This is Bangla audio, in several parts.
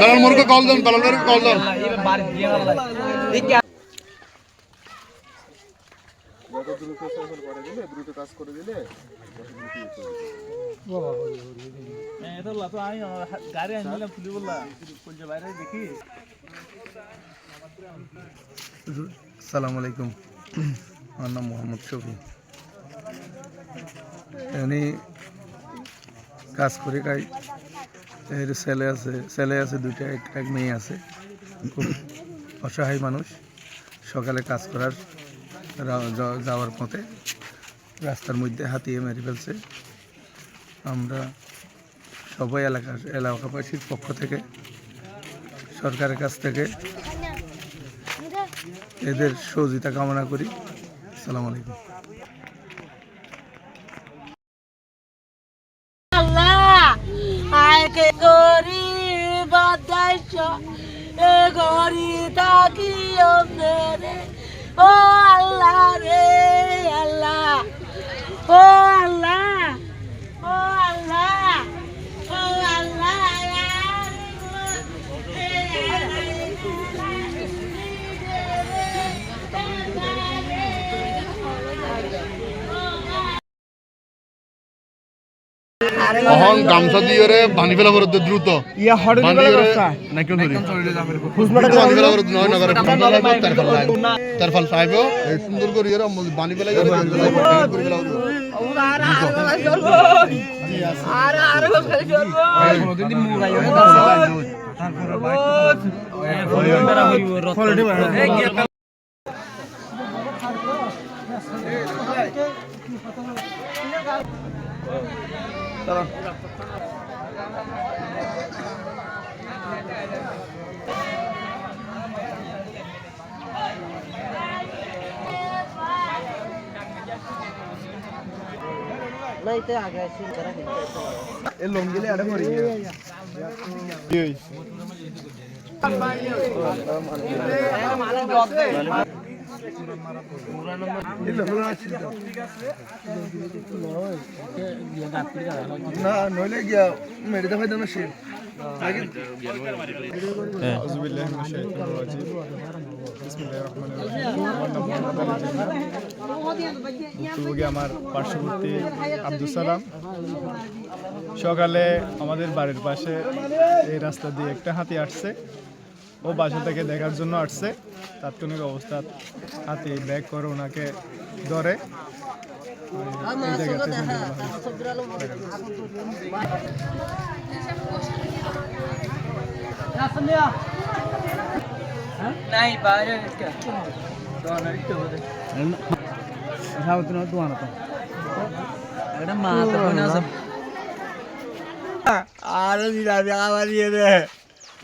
বেলাল মোরকে কল দেন বেলাল মোরকে কল দেন। যত দ্রুত সফল করে দিলে দ্রুত কাজ করে দিলে সালাম আলাইকুম। আমার নাম মোহাম্মদ শফি। এখানে কাজ করে খাই এর ছেলে আছে ছেলে আছে দুইটা, এক এক মেয়ে আছে। খুব অসহায় মানুষ। সকালে কাজ করার যাওয়ার পথে রাস্তার মধ্যে হাতিয়ে মেরে ফেলছে। আমরা সবাই এলাকার এলাকাবাসীর পক্ষ থেকে, সরকারের কাছ থেকে এদের সহযোগিতা কামনা করি। আসসালামু আলাইকুম আল্লাহ আয়কে গরিব দেশ এ গরি থাকি রে ও আল্লাহ রে আল্লাহ। অহন গামছা দিয়ে রে বানি ফেলা করে দে দ্রুত ইয়া হড় দিবে রাস্তা নাইকন ধরি হুসমাটা বানি ফেলা করে নয় নগরে তার ফল লাগ তার ফল সাহেব এই সুন্দর করে এরা বানি ফেলা করে বানি ফেলা করে ফেলা আমার পার্শ্ববর্তী আব্দুল সালাম। সকালে আমাদের বাড়ির পাশে এই রাস্তা দিয়ে একটা হাতি আসছে। ও বাসা থেকে দেখার জন্য আসছে। তাৎক্ষণিক অবস্থা হাতি ব্যাগ করে ওনাকে ধরে। এই জায়গাতে ফেলে দেওয়া হয়েছে। আর দিলাম আবার দিয়ে দে আর দিলাম দিয়ে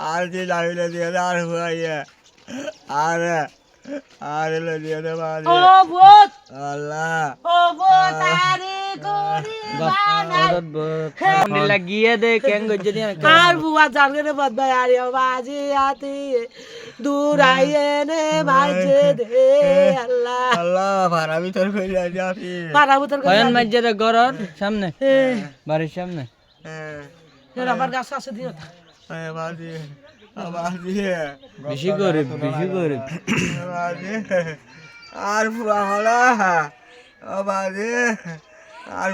দে আর হুয়াইয়ে আর আর এলো দিয়ে দে বাড়ি ও ভূত! আল্লাহ। ও ভূত আরে বুয়া জানগে বদবাই আরে বাজি আতি দূর আইয়ে নে মাঝে দে আল্লাহ। আল্লাহ ভাড়া ভিতর করে যাবি পারা বুতর কয়ন মাঝে দে। গরর সামনে। বাড়ির সামনে। এর আমার গাছ আছে দিও। বাড়ি বাড়ি বেশি গরিব বেশি গরিব বাড়ি আর ফুয়া হলা বাড়ি আর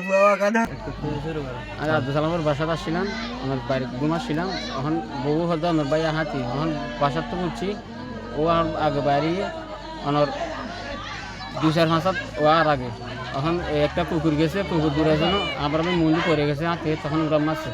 আমি আব্দুল সালামের বাসাত আসছিলাম আমার বাড়ি ঘুমাচ্ছিলাম এখন বউ হতো আমার ভাই হাতি। এখন বাসার তো বুঝছি ও আর আগে বাড়ি আমার দুই চার মাসাত ও আর আগে। এখন একটা কুকুর গেছে কুকুর দূরে জন্য আবার আমি মন্দির পড়ে গেছে হাতে তখন ওরা মারছে